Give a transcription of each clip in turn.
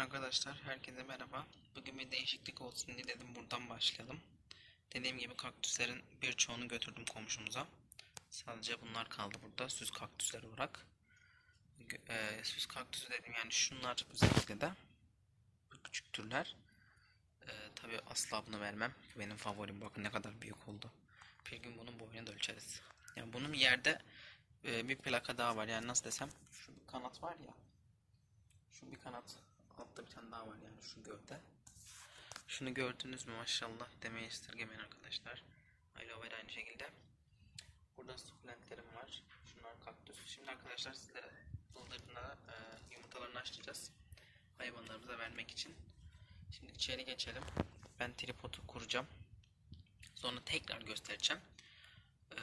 Arkadaşlar herkese merhaba. Bugün bir değişiklik olsun diye dedim buradan başlayalım. Dediğim gibi kaktüslerin birçoğunu götürdüm komşumuza. Sadece bunlar kaldı burada süs kaktüsler olarak. Eee, süs kaktüsü dedim yani şunlar özellikle de küçük türler. Tabi asla bunu vermem. Benim favorim bakın ne kadar büyük oldu. Bir gün bunun boyunu da ölçeriz. Yani bunun yerde eee, bir plaka daha var yani nasıl desem şu bir kanat var ya. Şu bir kanat. Altta bir tane daha var yani şu gövde. Şunu gördünüz mü maşallah demeyi estirgemeyin arkadaşlar. Aloe vera aynı şekilde. Burada sukulentlerim var. Şunlar kaktüs. Şimdi arkadaşlar sizlere bıldırcınlara e, yumurtalarını açacağız. Hayvanlarımıza vermek için. Şimdi içeri geçelim. Ben tripodu kuracağım. Sonra tekrar göstereceğim. Ee,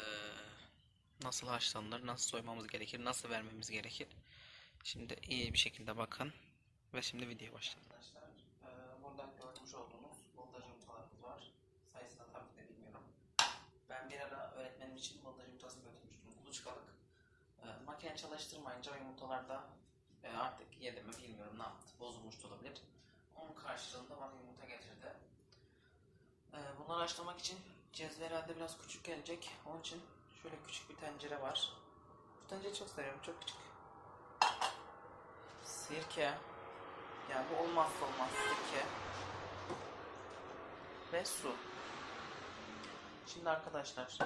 nasıl haşlanır, nasıl soymamız gerekir, nasıl vermemiz gerekir. Şimdi iyi bir şekilde bakın. Ve şimdi videoya başlayalım. Arkadaşlar e, burada görmüş olduğunuz bıldırcın yumurtalarımız var. Sayısını tabii ki de bilmiyorum. Ben bir ara öğretmenim için bıldırcın yumurtası götürmüştüm. Kuluçkalık. E, makine çalıştırmayınca yumurtalar da e, artık yedi mi bilmiyorum ne yaptı. Bozulmuş da olabilir. Onun karşılığında bana yumurta getirdi. E, bunları haşlamak için cezve herhalde biraz küçük gelecek. Onun için şöyle küçük bir tencere var. Bu tencereyi çok seviyorum. Çok küçük. Sirke. Yani bu olmazsa olmaz sirke. Ve su. Şimdi arkadaşlar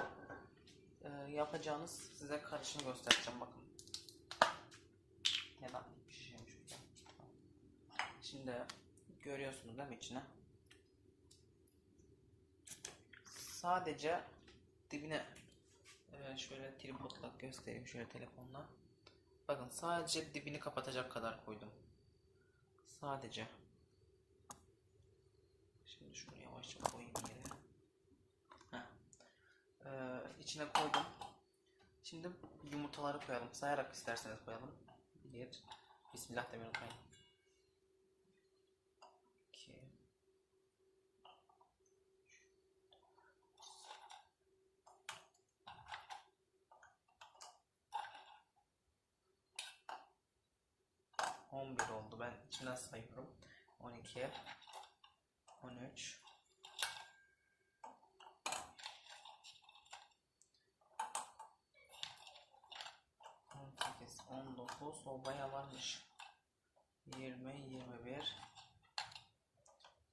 e, yapacağınız size karışımı göstereceğim bakın. Neden pişirmiş burada. Şimdi görüyorsunuz değil mi içine? Sadece dibine e, şöyle tripodla göstereyim şöyle telefonla. Bakın sadece dibini kapatacak kadar koydum. Sadece. Şimdi şunu yavaşça koyayım yere. Heh. Ee, içine koydum. Şimdi yumurtaları koyalım. Sayarak isterseniz koyalım. Bir. Bismillah demeyi unutmayın. 12 13 18 19 o baya varmış. 20 21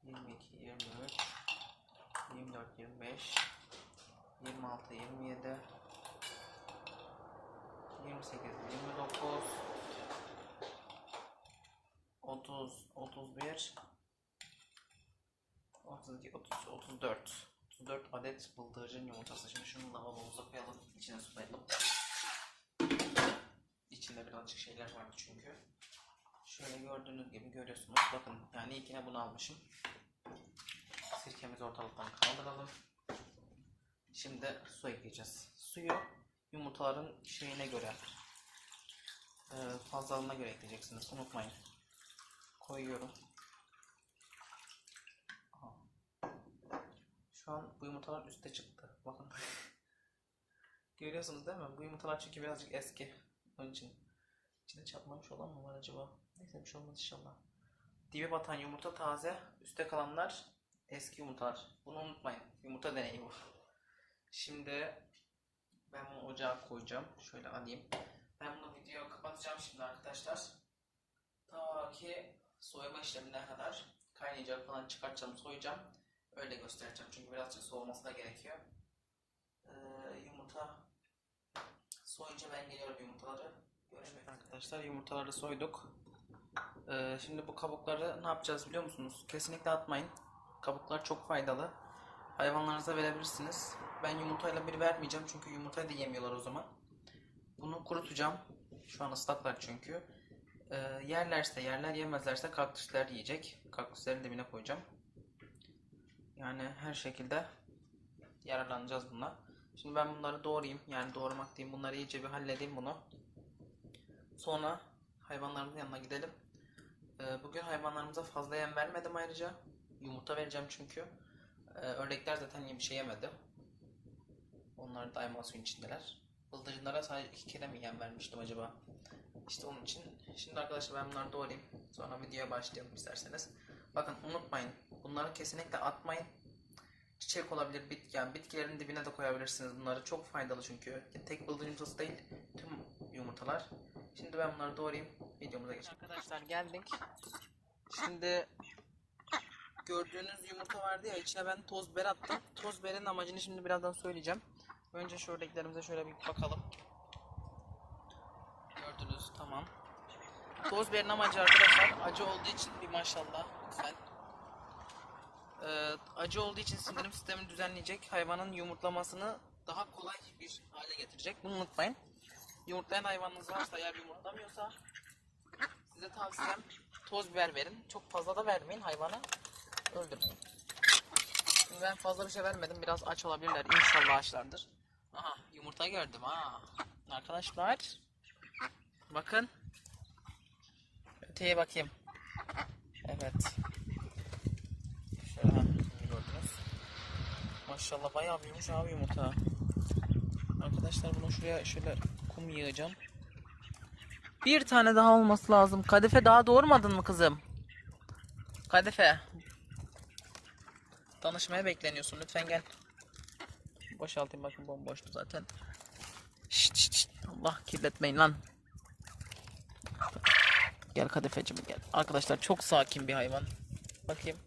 22 23 24 25 26 27 28 29 30, 31, 32, 33, 34. 34 adet bıldırcın yumurtası. Şimdi şunu lavabomuza koyalım. İçine sulayalım. İçinde birazcık şeyler vardı çünkü. Şöyle gördüğünüz gibi görüyorsunuz. Bakın yani ilkine bunu almışım. Sirkemizi ortalıktan kaldıralım. Şimdi su ekleyeceğiz. Suyu yumurtaların şeyine göre e, fazlalığına göre ekleyeceksiniz. Unutmayın. Koyuyorum. Şu an bu yumurtalar üste çıktı. Bakın. Görüyorsunuz değil mi? Bu yumurtalar çünkü birazcık eski. Onun için içinde çatlamış olan mı var acaba? Neyse bir şey olmaz inşallah. Dibe batan yumurta taze, üstte kalanlar eski yumurtalar. Bunu unutmayın. Yumurta deneyi bu. Şimdi ben bunu ocağa koyacağım. Şöyle alayım. Ben bunu videoyu kapatacağım şimdi arkadaşlar. Ta ki soyma işlemine kadar kaynayacak falan çıkartacağım, soyacağım. Öyle göstereceğim çünkü birazcık soğuması da gerekiyor. Ee, yumurta Soyunca ben geliyorum yumurtaları. Görüşmek Arkadaşlar yumurtaları soyduk. Ee, şimdi bu kabukları ne yapacağız biliyor musunuz? Kesinlikle atmayın. Kabuklar çok faydalı. Hayvanlarınıza verebilirsiniz. Ben yumurtayla bir vermeyeceğim çünkü yumurtayı da yemiyorlar o zaman. Bunu kurutacağım. Şu an ıslaklar çünkü. Ee, yerlerse yerler yemezlerse kaktüsler yiyecek. Kaktüslerin dibine koyacağım. Yani her şekilde yararlanacağız bunlar. Şimdi ben bunları doğrayayım. Yani doğramak diyeyim. Bunları iyice bir halledeyim bunu. Sonra hayvanlarımızın yanına gidelim. Ee, bugün hayvanlarımıza fazla yem vermedim ayrıca. Yumurta vereceğim çünkü. Ee, ördekler zaten bir şey yemedi. Onlar daima suyun içindeler. Bıldırcınlara sadece iki kere mi yem vermiştim acaba? İşte onun için. Şimdi arkadaşlar ben bunları doğrayayım. Sonra videoya başlayalım isterseniz. Bakın unutmayın. Bunları kesinlikle atmayın. Çiçek olabilir, bit yani bitkilerin dibine de koyabilirsiniz. Bunları çok faydalı çünkü. Tek bıldırcın yumurtası değil, tüm yumurtalar. Şimdi ben bunları doğrayayım. Videomuza geçelim. Arkadaşlar geldik. Şimdi gördüğünüz yumurta vardı ya içine ben toz biber attım. Toz biberin amacını şimdi birazdan söyleyeceğim. Önce şuradakilerimize şöyle bir bakalım. Gördünüz tamam. Toz biberin amacı arkadaşlar acı olduğu için bir maşallah lütfen. Ee, acı olduğu için sindirim sistemini düzenleyecek. Hayvanın yumurtlamasını daha kolay bir hale getirecek. Bunu unutmayın. Yumurtlayan hayvanınız varsa eğer yumurtlamıyorsa size tavsiyem toz biber verin. Çok fazla da vermeyin hayvana. Öldürmeyin. Şimdi ben fazla bir şey vermedim. Biraz aç olabilirler. İnşallah açlardır. Aha yumurta gördüm ha. Arkadaşlar. Bakın. Öteye bakayım. Evet. Şöyle gördünüz. Maşallah bayağı büyümüş abi yumurta. Arkadaşlar bunu şuraya şöyle kum yığacağım. Bir tane daha olması lazım. Kadife daha doğurmadın mı kızım? Kadife. Danışmaya bekleniyorsun. Lütfen gel. Boşaltayım bakın bomboştu zaten. Şşt, şşt. Allah kirletmeyin lan. Gel kadifecim gel. Arkadaşlar çok sakin bir hayvan. Bakayım.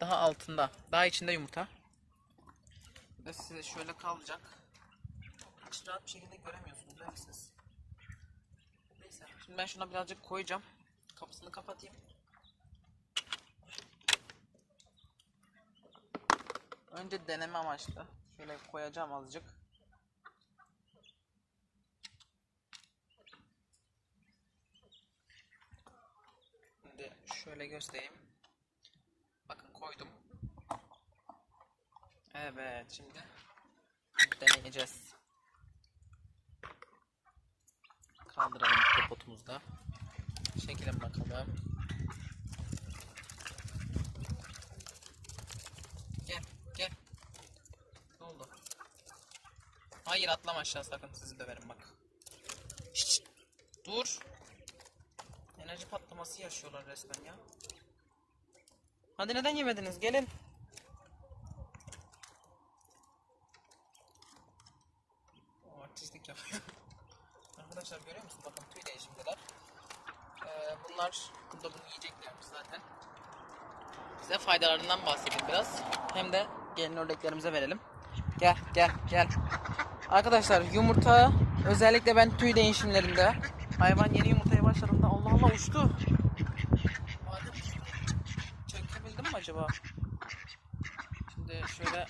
Daha altında. Daha içinde yumurta. Ve size şöyle kalacak. Hiç rahat bir şekilde göremiyorsunuz değil mi siz? Neyse. Şimdi ben şuna birazcık koyacağım. Kapısını kapatayım. Önce deneme amaçlı. Şöyle koyacağım azıcık. Şimdi şöyle göstereyim. Bakın koydum. Evet şimdi deneyeceğiz. Kaldıralım kapotumuzda. Çekelim bakalım. Gel gel. Ne oldu? Hayır atlama aşağı sakın sizi döverim bak. Şşş, dur. Enerji patlaması yaşıyorlar resmen ya. Hadi neden yemediniz? Gelin. O artistlik yapıyor. Arkadaşlar görüyor musunuz? Bakın tüy değişimdeler. Ee, bunlar burada bunu yiyeceklermiş zaten. Size faydalarından bahsedeyim biraz. Hem de gelin ördeklerimize verelim. Gel gel gel. Arkadaşlar yumurta özellikle ben tüy değişimlerinde hayvan yeni yumurtaya başladığında Allah Allah uçtu. Uçtu. Çekebildim mi acaba? Şimdi şöyle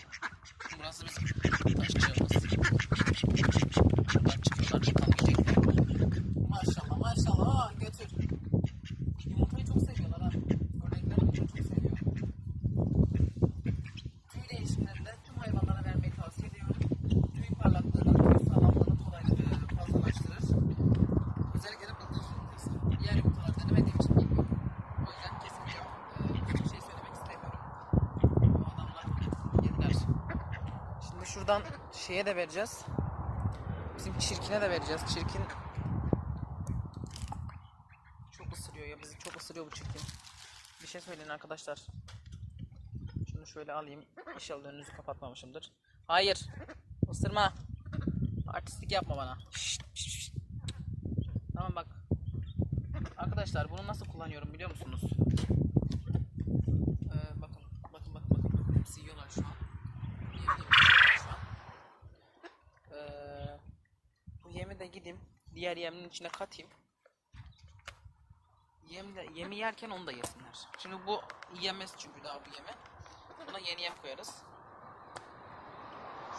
burası bizim taşçığımız. Buradan çıkıyorlar yiyecekler mi? Maşallah maşallah Aa, götür. Yumurtayı çok seviyorlar ha. Ördekler yumurtayı çok seviyor. Tüy değişimlerinde tüm hayvanlara vermeyi tavsiye ediyorum. Tüy parlaklığını, tüy sağlamlığını kolay e, fazlalaştırır. Özellikle de bıldırcın yumurtası. Diğer yumurtalar denemediğim için bilmiyorum. O yüzden kesinlikle e, hiçbir şey söylemek istemiyorum. Bu adamlar yediler. Şimdi şuradan şeye de vereceğiz. Bizim çirkine de vereceğiz. Çirkin çok ısırıyor ya bizi çok ısırıyor bu çirkin. Bir şey söyleyin arkadaşlar. Şunu şöyle alayım. İnşallah önünüzü kapatmamışımdır. Hayır. Isırma. Artistlik yapma bana. Şşt, şşt. Tamam bak. Arkadaşlar bunu nasıl kullanıyorum biliyor musunuz? Ee, bakın, bakın, bakın, bakın, bakın. Hepsi yiyorlar şu an. Yiyebiliyorlar şu an. Ee, bu yemi de gideyim. Diğer yemin içine katayım. Yem de, yemi yerken onu da yesinler. Şimdi bu yemez çünkü daha bu yeme. Buna yeni yem koyarız.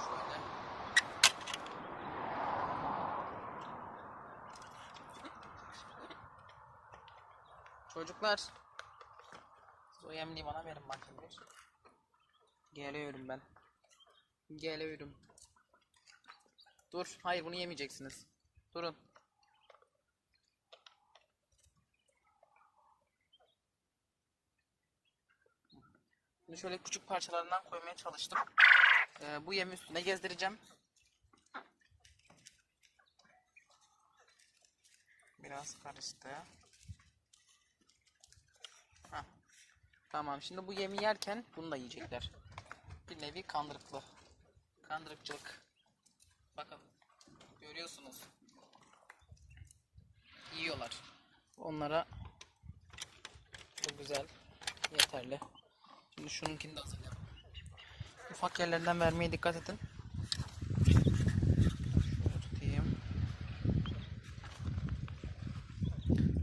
Şöyle. Çocuklar. Siz o yemliği bana verin bakayım bir. Geliyorum ben. Geliyorum. Dur. Hayır bunu yemeyeceksiniz. Durun. Şimdi şöyle küçük parçalarından koymaya çalıştım. Ee, bu yemi üstüne gezdireceğim. Biraz karıştı. Heh. Tamam şimdi bu yemi yerken bunu da yiyecekler. Bir nevi kandırıklı. Kandırıkçılık. Bakın. Görüyorsunuz. Yiyorlar. Onlara bu güzel. Yeterli. Şimdi şununkini de hazırlayalım. Ufak yerlerden vermeye dikkat edin.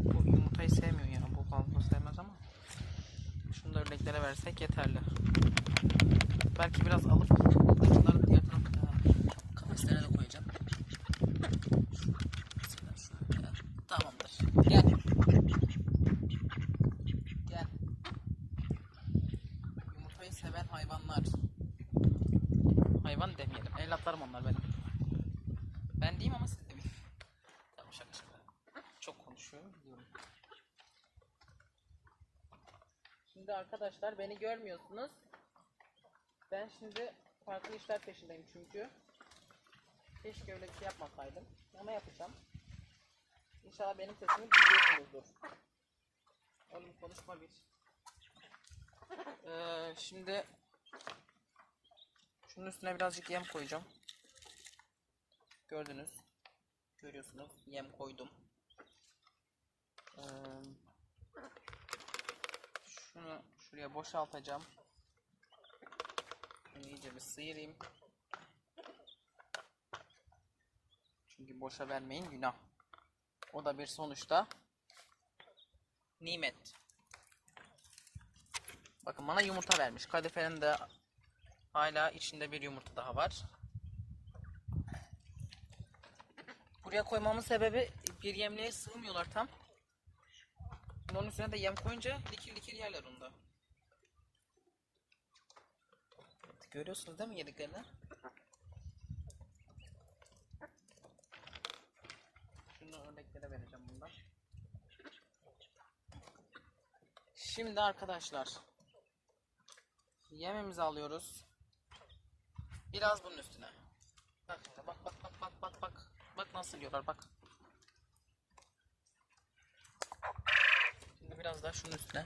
Bu yumurtayı sevmiyor ya. Bu fazla sevmez ama. Şunu da versek yeterli. Belki biraz alıp bunları diğer tarafta kafeslere de koyacağım. Mesela şöyle. Tamamdır. Gel. Gel. Yumurtayı seven hayvanlar. Hayvan demeyelim. Evlatlarım onlar benim. Ben diyeyim ama siz demeyin. Tamam şaka şaka. Çok konuşuyorum biliyorum. Şimdi arkadaşlar beni görmüyorsunuz. Ben şimdi farklı işler peşindeyim çünkü. Keşke öyle bir şey yapmasaydım. Ama yapacağım. İnşallah benim sesimi duyuyorsunuzdur. Oğlum konuşma bir. Ee, şimdi şunun üstüne birazcık yem koyacağım. Gördünüz. Görüyorsunuz. Yem koydum. Ee, şunu şuraya boşaltacağım. Şunu iyice bir sıyırayım. Çünkü boşa vermeyin günah. O da bir sonuçta nimet. Bakın bana yumurta vermiş. Kadifenin de hala içinde bir yumurta daha var. Buraya koymamın sebebi bir yemliğe sığmıyorlar tam. Onun üstüne de yem koyunca dikir dikir yerler onda. Görüyorsunuz değil mi yediklerini? Şunu örneklere vereceğim bundan. Şimdi arkadaşlar yemimizi alıyoruz. Biraz bunun üstüne. Bak bak bak bak bak bak bak. Bak nasıl yiyorlar bak. Şimdi biraz daha şunun üstüne.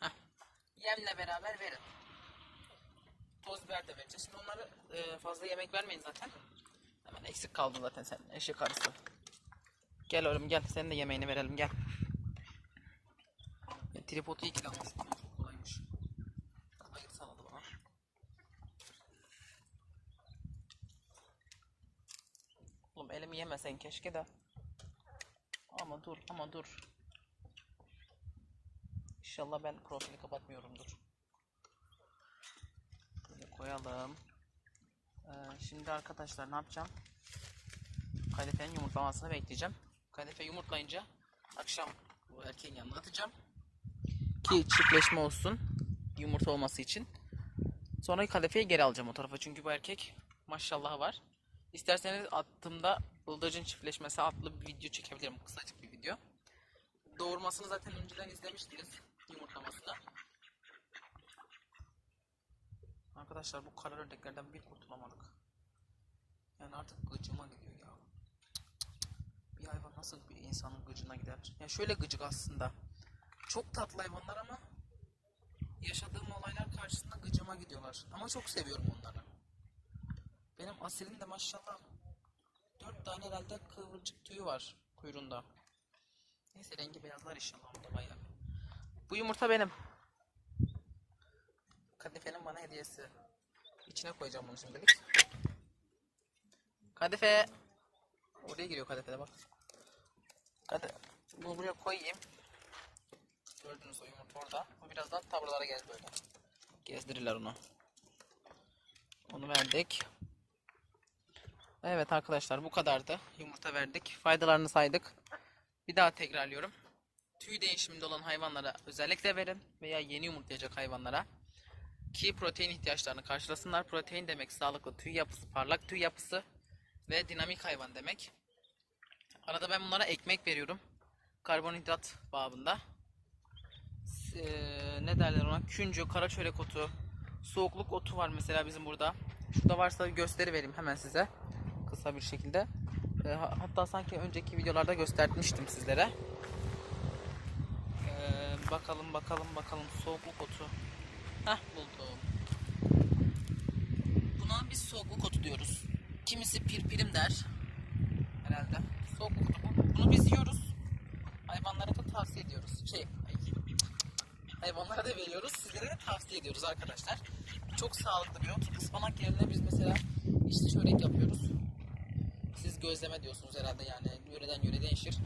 Heh. Yemle beraber verin. Toz biber de vereceğiz. Şimdi onları e, fazla yemek vermeyin zaten. Hemen eksik kaldın zaten sen eşek arısı. Gel oğlum gel. Senin de yemeğini verelim gel. Tripodu iyi ki de almışsın. Çok kolaymış. Hayır sana da bana. Elimi yemesen keşke de. Ama dur ama dur. İnşallah ben profili kapatmıyorumdur. Böyle koyalım. Ee, şimdi arkadaşlar ne yapacağım? Kadifenin yumurtlamasını bekleyeceğim. Kadife yumurtlayınca akşam bu erkeğin yanına atacağım. Ki çiftleşme olsun. Yumurta olması için. Sonra kadifeyi geri alacağım o tarafa. Çünkü bu erkek maşallah var. İsterseniz attığımda bıldırcın çiftleşmesi adlı bir video çekebilirim. Kısacık bir video. Doğurmasını zaten önceden izlemiştiniz. Yumurtlamasını. Arkadaşlar bu kara ördeklerden bir kurtulamadık. Yani artık gıcıma gidiyor ya. Bir hayvan nasıl bir insanın gıcına gider? Ya şöyle gıcık aslında. Çok tatlı hayvanlar ama yaşadığım olaylar karşısında gıcıma gidiyorlar. Ama çok seviyorum onları. Benim Asil'in de maşallah dört tane herhalde kıvırcık tüyü var kuyruğunda. Neyse rengi beyazlar inşallah onda bayağı. Bu yumurta benim. Kadife'nin bana hediyesi. İçine koyacağım bunu şimdilik. Kadife. Oraya giriyor kadifede bak. Hadi bunu buraya koyayım. Gördünüz o yumurta orada. Bu birazdan tavırlara gel böyle. Gezdirirler onu. Onu verdik. Evet arkadaşlar bu kadardı. Yumurta verdik. Faydalarını saydık. Bir daha tekrarlıyorum. Tüy değişiminde olan hayvanlara özellikle verin veya yeni yumurtlayacak hayvanlara ki protein ihtiyaçlarını karşılasınlar. Protein demek sağlıklı tüy yapısı, parlak tüy yapısı ve dinamik hayvan demek. Arada ben bunlara ekmek veriyorum. Karbonhidrat babında. Eee, ne derler ona? Küncü, karaçörek otu, soğukluk otu var mesela bizim burada. Şurada varsa gösteri vereyim hemen size. Kısa bir şekilde. E, ha- hatta sanki önceki videolarda göstermiştim sizlere. E, bakalım bakalım bakalım soğukluk otu. Heh buldum. Buna biz soğukluk otu diyoruz. Kimisi pirpirim der. Herhalde. Soğukluk otu bu. Bunu biz yiyoruz. Hayvanlara da tavsiye ediyoruz. Şey, ay, hayvanlara da veriyoruz. Sizlere de tavsiye ediyoruz arkadaşlar. Çok sağlıklı bir ot. Ispanak yerine biz mesela işte çörek yapıyoruz. Siz gözleme diyorsunuz herhalde yani yöreden yöre değişir.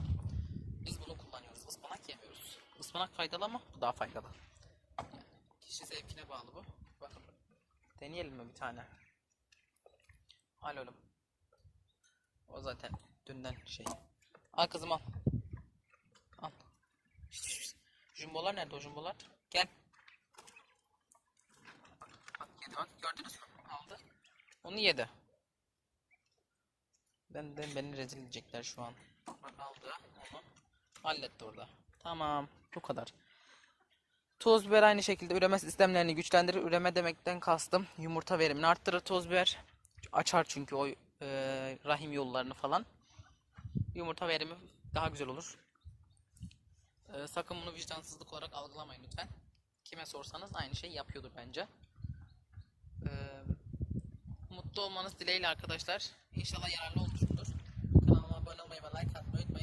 Biz bunu kullanıyoruz. Ispanak yemiyoruz. Ispanak faydalı ama bu daha faydalı. Yani kişi zevkine bağlı bu. Bakın. Deneyelim mi bir tane? Al oğlum. O zaten dünden şey. Al kızım al. Al. Jumbolar nerede o jumbolar? Gel. Bak yedi bak gördünüz mü? Aldı. Onu yedi. Ben de beni rezil edecekler şu an. Bak aldı onu. Halletti orada. Tamam. Bu kadar. Toz biber aynı şekilde üreme sistemlerini güçlendirir. Üreme demekten kastım yumurta verimini arttırır toz biber. Açar çünkü o e, rahim yollarını falan. Yumurta verimi daha güzel olur. E, sakın bunu vicdansızlık olarak algılamayın lütfen. Kime sorsanız aynı şeyi yapıyordur bence. E, mutlu olmanız dileğiyle arkadaşlar. İnşallah yararlı olmuşumdur. Kanalıma abone olmayı ve like atmayı